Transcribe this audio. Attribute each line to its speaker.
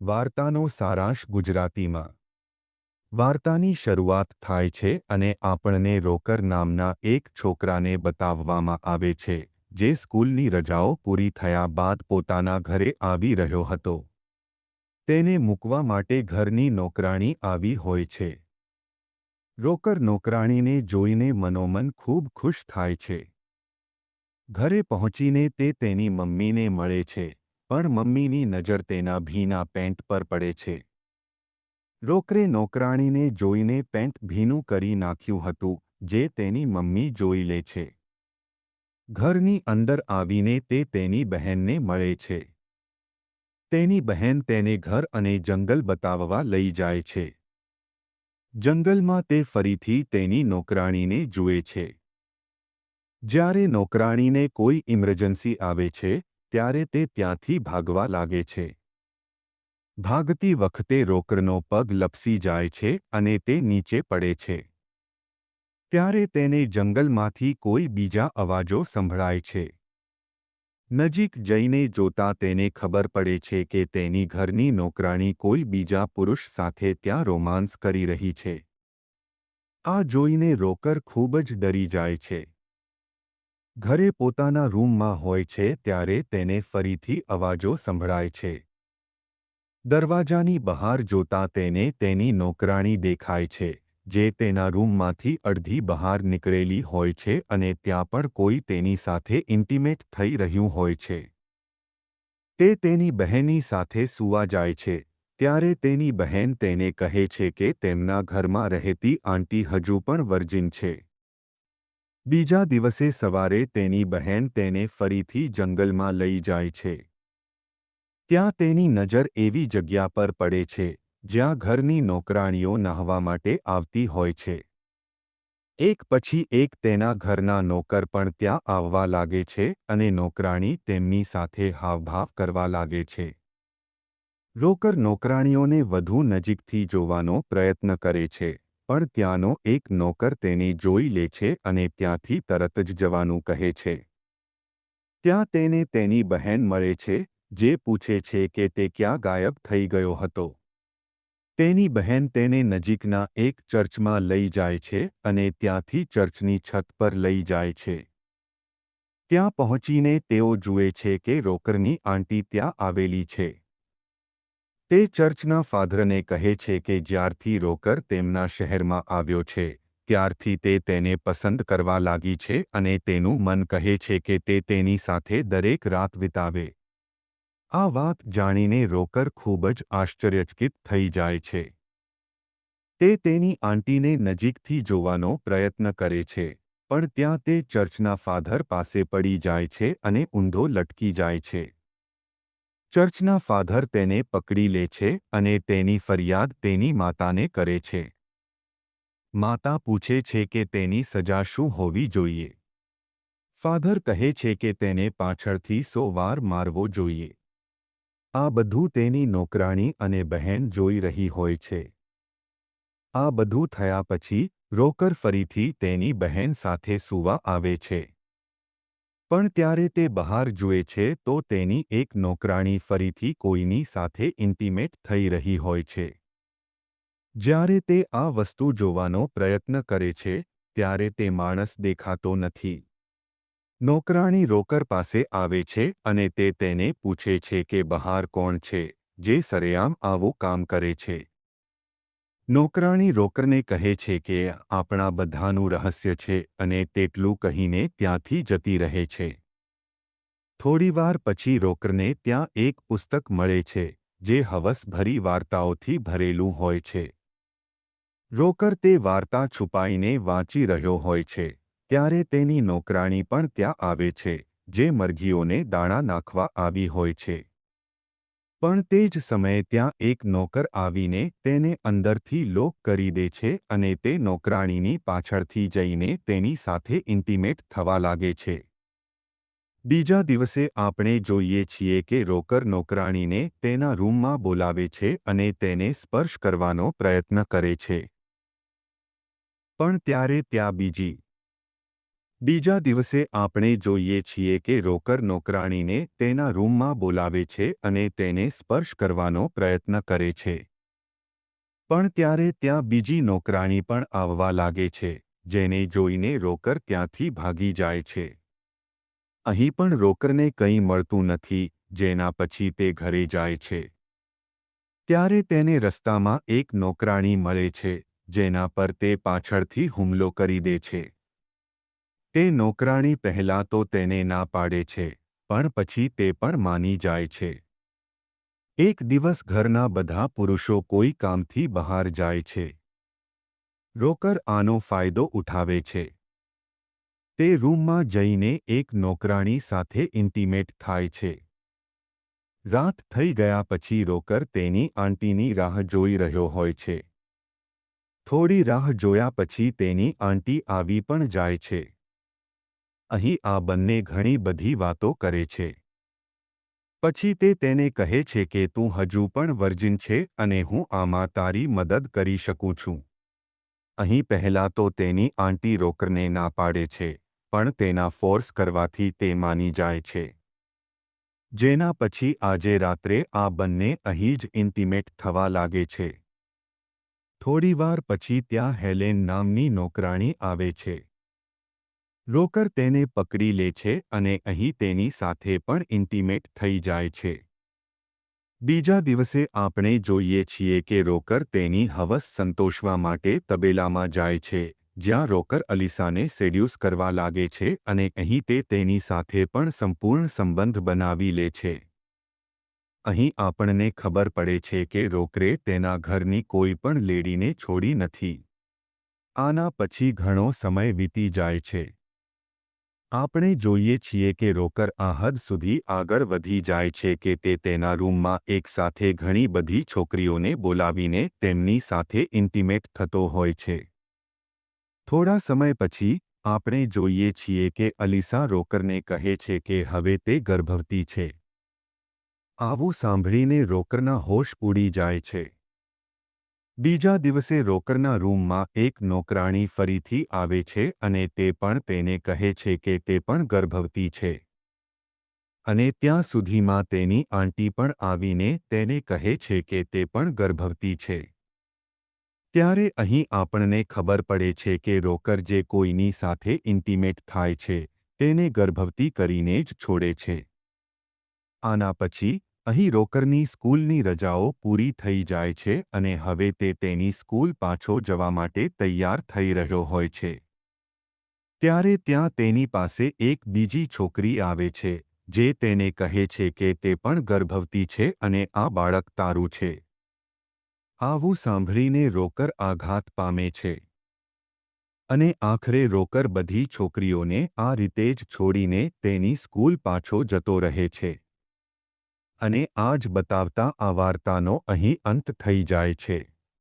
Speaker 1: વાર્તાનો સારાંશ ગુજરાતીમાં. વાર્તાની શરૂઆત થાય છે અને આપણને રોકર નામના એક છોકરાને બતાવવામાં આવે છે, જે સ્કૂલની રજાઓ પૂરી થયા બાદ પોતાના ઘરે આવી રહ્યો હતો. તેને મૂકવા માટે ઘરની નોકરાણી આવી હોય છે. રોકર નોકરાણીને જોઈને મનોમન ખૂબ ખુશ થાય છે. ઘરે પહોંચીને તે તેની મમ્મીને મળે છે. પણ મમ્મીની નજર તેના ભીના પેન્ટ પર પડે છે. રોકરે નોકરાણીને જોઈને પેન્ટ ભીનું કરી નાખ્યું હતું, જે તેની મમ્મી જોઈ લે છે. ઘરની અંદર આવીને તે તેની બહેનને મળે છે. તેની બહેન તેને ઘર અને જંગલ બતાવવા લઈ જાય છે. જંગલમાં તે ફરીથી તેની નોકરાણીને જુએ છે. જ્યારે નોકરાણીને કોઈ ઇમરજન્સી આવે છે ત્યારે તે ત્યાંથી ભાગવા લાગે છે. ભાગતી વખતે રોકરનો પગ લપસી જાય છે અને તે નીચે પડે છે. ત્યારે તેને જંગલમાંથી કોઈ બીજા અવાજો સંભળાય છે. નજીક જઈને જોતા તેને ખબર પડે છે કે તેની ઘરની નોકરાણી કોઈ બીજા પુરુષ સાથે ત્યાં રોમાન્સ કરી રહી છે. આ જોઈને રોકર ખૂબ જ ડરી જાય છે. ઘરે પોતાના રૂમમાં હોય છે ત્યારે તેને ફરીથી અવાજો સંભળાય છે. દરવાજાની બહાર જોતા તેને તેની નોકરાણી દેખાય છે, જે તેના રૂમમાંથી અડધી બહાર નીકળેલી હોય છે અને ત્યાં પણ કોઈ તેની સાથે ઇન્ટિમેટ થઈ રહ્યું હોય છે. તે તેની બહેનની સાથે સૂવા જાય છે, ત્યારે તેની બહેન તેને કહે છે કે તેમના ઘરમાં રહેતી આંટી હજુ પણ વર્જિન છે. બીજા દિવસે સવારે તેની બહેન તેને ફરીથી જંગલમાં લઈ જાય છે. ત્યાં તેની નજર એવી જગ્યા પર પડે છે, જ્યાં ઘરની નોકરાણીઓ નહાવા માટે આવતી હોય છે. એક પછી એક તેના ઘરના નોકર પણ ત્યાં આવવા લાગે છે અને નોકરાણી તેમની સાથે હાવભાવ કરવા લાગે છે. રોકર નોકરાણીઓને વધુ નજીકથી જોવાનો પ્રયત્ન કરે છે. પણ ત્યાંનો એક નોકર તેને જોઈ લે છે અને ત્યાંથી તરત જ જવાનું કહે છે. ત્યાં તેને તેની બહેન મળે છે, જે પૂછે છે કે તે ક્યાં ગાયબ થઈ ગયો હતો. તેની બહેન તેને નજીકના એક ચર્ચમાં લઈ જાય છે અને ત્યાંથી ચર્ચની છત પર લઈ જાય છે. ત્યાં પહોંચીને તેઓ જુએ છે કે રોકરની આંટી ત્યાં આવેલી છે. તે ચર્ચના ફાધરને કહે છે કે જ્યારથી રોકર તેમના શહેરમાં આવ્યો છે, ત્યારથી તે તેને પસંદ કરવા લાગી છે અને તેનું મન કહે છે કે તે તેની સાથે દરેક રાત વિતાવે. આ વાત જાણીને રોકર ખૂબ જ આશ્ચર્યચકિત થઈ જાય છે. તે તેની આંટીને નજીકથી જોવાનો પ્રયત્ન કરે છે, પણ ત્યાં તે ચર્ચના ફાધર પાસે પડી જાય છે અને ઊંધો લટકી જાય છે. ચર્ચના ફાધર તેને પકડી લે છે અને તેની ફરિયાદ તેની માતાને કરે છે. માતા પૂછે છે કે તેની સજા શું હોવી જોઈએ? ફાધર કહે છે કે તેને પાછળથી સો વાર મારવો જોઈએ. આ બધું તેની નોકરાણી અને બહેન જોઈ રહી હોય છે. આ બધું થયા પછી રોકર ફરીથી તેની બહેન સાથે સૂવા આવે છે. પણ ત્યારે તે બહાર જુએ છે તો તેની એક નોકરાણી ફરીથી કોઈની સાથે ઇન્ટિમેટ થઈ રહી હોય છે. જ્યારે તે આ વસ્તુ જોવાનો પ્રયત્ન કરે છે, ત્યારે તે માણસ દેખાતો નથી. નોકરાણી રોકર પાસે આવે છે અને તે તેને પૂછે છે કે બહાર કોણ છે, જે સરેઆમ આવું કામ કરે છે. નોકરાણી રોકરને કહે છે કે, આપણા બધાનું રહસ્ય છે અને તેટલું કહીને ત્યાંથી જતી રહે છે. થોડીવાર પછી રોકરને ત્યાં એક પુસ્તક મળે છે, જે હવસભરી વાર્તાઓથી ભરેલું હોય છે. રોકર તે વાર્તા છુપાઈને વાંચી રહ્યો હોય છે, ત્યારે તેની નોકરાણી પણ ત્યાં આવે છે, જે મરઘીઓને દાણા નાખવા આવી હોય છે. પણ તે જ સમયે ત્યાં એક નોકર આવીને તેને અંદરથી લોક કરી દે છે અને તે નોકરાણીની પાછળથી જઈને તેની સાથે ઇન્ટિમેટ થવા લાગે છે. બીજા દિવસે આપણે જોઈએ છીએ કે રોકર નોકરાણીને તેના રૂમમાં બોલાવે છે અને તેને સ્પર્શ કરવાનો પ્રયત્ન કરે છે. પણ ત્યારે ત્યાં બીજી બીજા દિવસે આપણે જોઈએ છીએ કે રોકર નોકરાણીને તેના રૂમમાં બોલાવે છે અને તેને સ્પર્શ કરવાનો પ્રયત્ન કરે છે. પણ ત્યારે ત્યાં બીજી નોકરાણી પણ આવવા લાગે છે, જેને જોઈને રોકર ત્યાંથી ભાગી જાય છે. અહીં પણ રોકરને કંઈ મળતું નથી, જેના પછી તે ઘરે જાય છે. ત્યારે તેને રસ્તામાં એક નોકરાણી મળે છે, જેના પર તે પાછળથી હુમલો કરી દે છે. તે નોકરાણી પહેલાં તો તેને ના પાડે છે, પણ પછી તે પણ માની જાય છે. એક દિવસ ઘરના બધા પુરુષો કોઈ કામથી બહાર જાય છે. રોકર આનો ફાયદો ઉઠાવે છે. તે રૂમમાં જઈને એક નોકરાણી સાથે ઇન્ટિમેટ થાય છે. રાત થઈ ગયા પછી રોકર તેની આંટીની રાહ જોઈ રહ્યો હોય છે. થોડી રાહ જોયા પછી તેની આંટી આવી પણ જાય છે. અહીં આ બંને ઘણી બધી વાતો કરે છે. પછી તે તેને કહે છે કે તું હજુ પણ વર્જિન છે અને હું આમાં તારી મદદ કરી શકું છું. અહીં પહેલાં તો તેની આંટી રોકરને ના પાડે છે, પણ તેના ફોર્સ કરવાથી તે માની જાય છે. જેના પછી આજે રાત્રે આ બંને અહીં જ ઇન્ટિમેટ થવા લાગે છે. થોડીવાર પછી ત્યાં હેલેન નામની નોકરાણી આવે છે. રોકર તેને પકડી લે છે અને અહીં તેની સાથે પણ ઇન્ટિમેટ થઈ જાય છે. બીજા દિવસે આપણે જોઈએ છીએ કે રોકર તેની હવસ સંતોષવા માટે તબેલામાં જાય છે, જ્યાં રોકર અલીસાને સેડ્યુસ કરવા લાગે છે અને અહીં તે તેની સાથે પણ સંપૂર્ણ સંબંધ બનાવી લે છે. અહીં આપણને ખબર પડે છે કે રોકરે તેના ઘરની કોઈ પણ લેડીને છોડી નથી. આના પછી ઘણો સમય વીતી જાય છે. આપણે જોઈએ છીએ કે રોકર આ હદ સુધી આગળ વધી જાય છે કે તે તેના રૂમમાં એકસાથે ઘણી બધી છોકરીઓને બોલાવીને તેમની સાથે ઇન્ટિમેટ થતો હોય છે. થોડા સમય પછી, આપણે જોઈએ છીએ કે અલીસા રોકરને કહે છે કે હવે તે ગર્ભવતી છે. આવું સાંભળીને રોકરના હોશ ઉડી જાય છે. બીજા દિવસે રોકરના રૂમમાં એક નોકરાણી ફરીથી આવે છે અને તે પણ તેને કહે છે કે તે પણ ગર્ભવતી છે. અને ત્યાં સુધીમાં તેની આંટી પણ આવીને તેને કહે છે કે તે પણ ગર્ભવતી છે. ત્યારે અહીં આપણને ખબર પડે છે કે રોકર જે કોઈની સાથે ઇન્ટિમેટ થાય છે, તેને ગર્ભવતી કરીને જ છોડે છે. આના પછી અહીં રોકરની સ્કૂલની રજાઓ પૂરી થઈ જાય છે અને હવે તે તેની સ્કૂલ પાછો જવા માટે તૈયાર થઈ રહ્યો હોય છે. ત્યારે ત્યાં તેની પાસે એક બીજી છોકરી આવે છે, જે તેને કહે છે કે તે પણ ગર્ભવતી છે અને આ બાળક તારું છે. આવું સાંભળીને રોકર આઘાત પામે છે. અને આખરે રોકર બધી છોકરીઓને આ રીતે જ છોડીને તેની સ્કૂલ પાછો જતો રહે છે. અને આ જ બતાવતા આ વાર્તાનો અહીં અંત થઈ જાય છે.